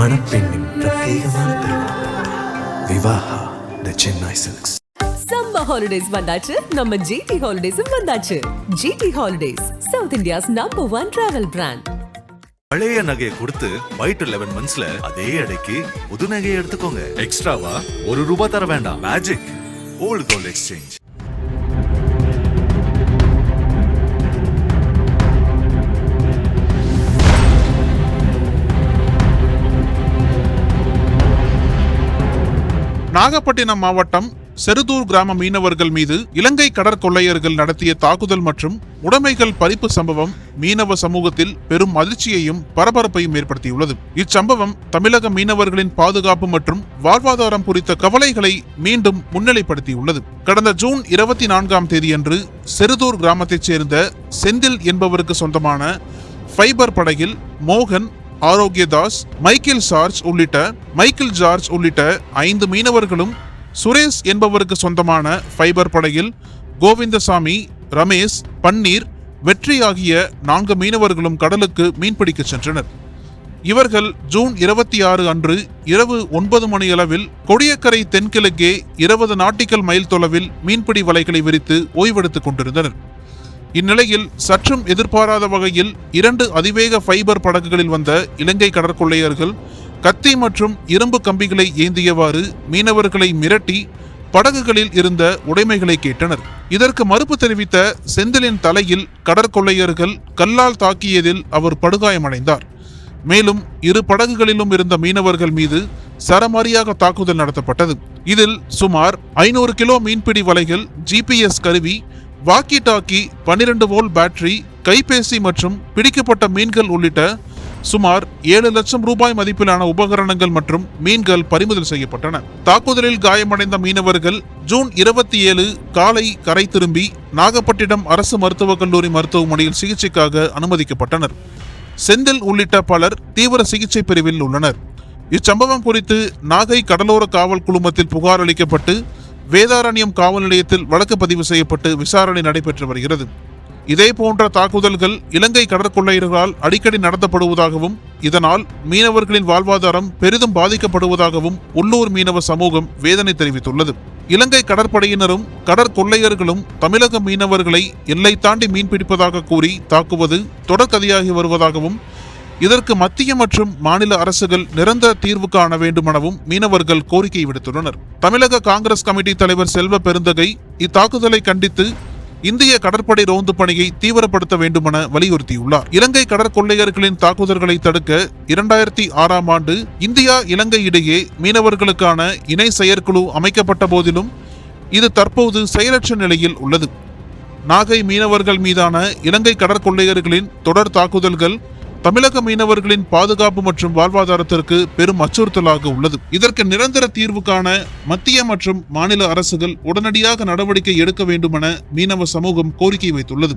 மணப்பெண்ணின் பிரத்யேகமான திருமணம். Vivaha the Chennai Silks summer holidays வந்தாச்சு. நம்ம ஜிடி ஹாலிடேஸும் வந்தாச்சு. GT Holidays South India's number one travel brand பழைய நகையை கொடுத்து ஒயிட் லெவன் மந்த்ஸ்ல அதே அடைக்கு புது நகையை எடுத்துக்கோங்க. எக்ஸ்ட்ராவா ஒரு ரூபாய் தர வேண்டாம். Magic old gold exchange Nagapattinam மாவட்டம் செருதூர் கிராம மீனவர்கள் மீது இலங்கை கடற்கொள்ளையர்கள் நடத்திய தாக்குதல் மற்றும் உடைமைகள் பறிப்பு சம்பவம் மீனவ சமூகத்தில் பெரும் அதிர்ச்சியையும் பரபரப்பையும் ஏற்படுத்தியுள்ளது. இச்சம்பவம் தமிழக மீனவர்களின் பாதுகாப்பு மற்றும் வாழ்வாதாரம் குறித்த கவலைகளை மீண்டும் முன்னிலைப்படுத்தியுள்ளது. கடந்த ஜூன் இருபத்தி நான்காம் தேதியன்று செருதூர் கிராமத்தைச் சேர்ந்த செந்தில் என்பவருக்கு சொந்தமான ஃபைபர் படகில் மோகன் ஆரோக்கியதாஸ் மைக்கேல் சார்ஜ் உள்ளிட்ட மைக்கேல் ஜார்ஜ் உள்ளிட்ட ஐந்து மீனவர்களும் சுரேஷ் என்பவருக்கு சொந்தமான ஃபைபர் படையில் கோவிந்தசாமி ரமேஷ் பன்னீர் வெற்றி ஆகிய நான்கு மீனவர்களும் கடலுக்கு மீன்பிடிக்கச் சென்றனர். இவர்கள் ஜூன் இருபத்தி ஆறு அன்று இரவு ஒன்பது மணியளவில் கொடியக்கரை தென்கிழக்கே இருபது நாட்டிக்கல் மைல் தொலைவில் மீன்பிடி வலைகளை விரித்து ஓய்வெடுத்துக் கொண்டிருந்தனர். இந்நிலையில் சற்றும் எதிர்பாராத வகையில் இரண்டு அதிவேக ஃபைபர் படகுகளில் வந்த இலங்கை கடற்கொள்ளையர்கள் கத்தி மற்றும் இரும்பு கம்பிகளை ஏந்தியவாறு மீனவர்களை மிரட்டி படகுகளில் இருந்த உடைமைகளை கேட்டனர். இதற்கு மறுப்பு தெரிவித்த செந்திலின் தலையில் கடற்கொள்ளையர்கள் கல்லால் தாக்கியதில் அவர் படுகாயமடைந்தார். மேலும் இரு படகுகளிலும் இருந்த மீனவர்கள் மீது சரமாரியாக தாக்குதல் நடத்தப்பட்டது. இதில் சுமார் ஐநூறு கிலோ மீன்பிடி வலைகள் ஜிபிஎஸ் கருவி வாக்கி டாக்கி பன்னிரண்டு வோல்ட் பேட்டரி கைபேசி மற்றும் பிடிக்கப்பட்ட மீன்கள் உள்ளிட்ட சுமார் ஏழு லட்சம் ரூபாய் மதிப்பிலான உபகரணங்கள் மற்றும் மீன்கள் பறிமுதல் செய்யப்பட்டன. தாக்குதலில் காயமடைந்த மீனவர்கள் ஜூன் இருபத்தி ஏழு காலை கரை திரும்பி நாகப்பட்டினம் அரசு மருத்துவக் கல்லூரி மருத்துவமனையில் சிகிச்சைக்காக அனுமதிக்கப்பட்டனர். செந்தில் உள்ளிட்ட பலர் தீவிர சிகிச்சை பிரிவில் உள்ளனர். இச்சம்பவம் குறித்து நாகை கடலோர காவல் குழுமத்தில் புகார் அளிக்கப்பட்டு வேதாரண்யம் காவல் நிலையத்தில் வழக்கு பதிவு செய்யப்பட்டு விசாரணை நடைபெற்று வருகிறது. இதே போன்ற தாக்குதல்கள் இலங்கை கடற்கொள்ளையர்களால் அடிக்கடி நடத்தப்படுவதாகவும் இதனால் மீனவர்களின் வாழ்வாதாரம் பெரிதும் பாதிக்கப்படுவதாகவும் உள்ளூர் மீனவ சமூகம் வேதனை தெரிவித்துள்ளது. இலங்கை கடற்படையினரும் கடற்கொள்ளையர்களும் தமிழக மீனவர்களை எல்லை தாண்டி மீன்பிடிப்பதாக கூறி தாக்குவது தொடர்கதையாகி வருவதாகவும் இதற்கு மத்திய மற்றும் மாநில அரசுகள் நிரந்தர தீர்வு காண வேண்டுமெனவும் மீனவர்கள் கோரிக்கை விடுத்துள்ளனர். தமிழக காங்கிரஸ் கமிட்டி தலைவர் செல்வ பெருந்தகை இத்தாக்குதலை கண்டித்து இந்திய கடற்படை ரோந்து பணியை தீவிரப்படுத்த வேண்டுமென வலியுறுத்தியுள்ளார். இலங்கை கடற்கொள்ளையர்களின் தாக்குதல்களை தடுக்க இரண்டாயிரத்தி ஆறாம் ஆண்டு இந்தியா இலங்கை இடையே மீனவர்களுக்கான இணை செயற்குழு அமைக்கப்பட்ட போதிலும் இது தற்போது செயலற்ற நிலையில் உள்ளது. நாகை மீனவர்கள் மீதான இலங்கை கடற்கொள்ளையர்களின் தொடர் தாக்குதல்கள் தமிழக மீனவர்களின் பாதுகாப்பு மற்றும் வாழ்வாதாரத்திற்கு பெரும் அச்சுறுத்தலாக உள்ளது. இதற்கு நிரந்தர தீர்வு காண மத்திய மற்றும் மாநில அரசுகள் உடனடியாக நடவடிக்கை எடுக்க வேண்டுமென மீனவ சமூகம் கோரிக்கை வைத்துள்ளது.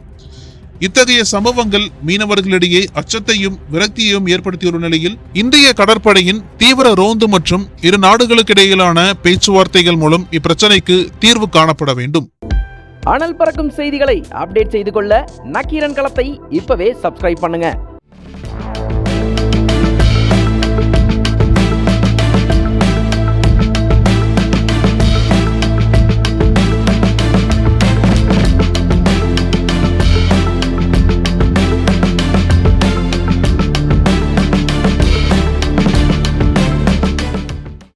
இத்தகைய சம்பவங்கள் மீனவர்களிடையே அச்சத்தையும் விரக்தியையும் ஏற்படுத்தியுள்ள நிலையில் இந்திய கடற்படையின் தீவிர ரோந்து மற்றும் இரு நாடுகளுக்கிடையிலான பேச்சுவார்த்தைகள் மூலம் இப்பிரச்சனைக்கு தீர்வு காணப்பட வேண்டும். அனல் பறக்கும் செய்திகளை அப்டேட் செய்து கொள்ள நக்கீரன் களத்தை இப்பவே சப்ஸ்கிரைப் பண்ணுங்க.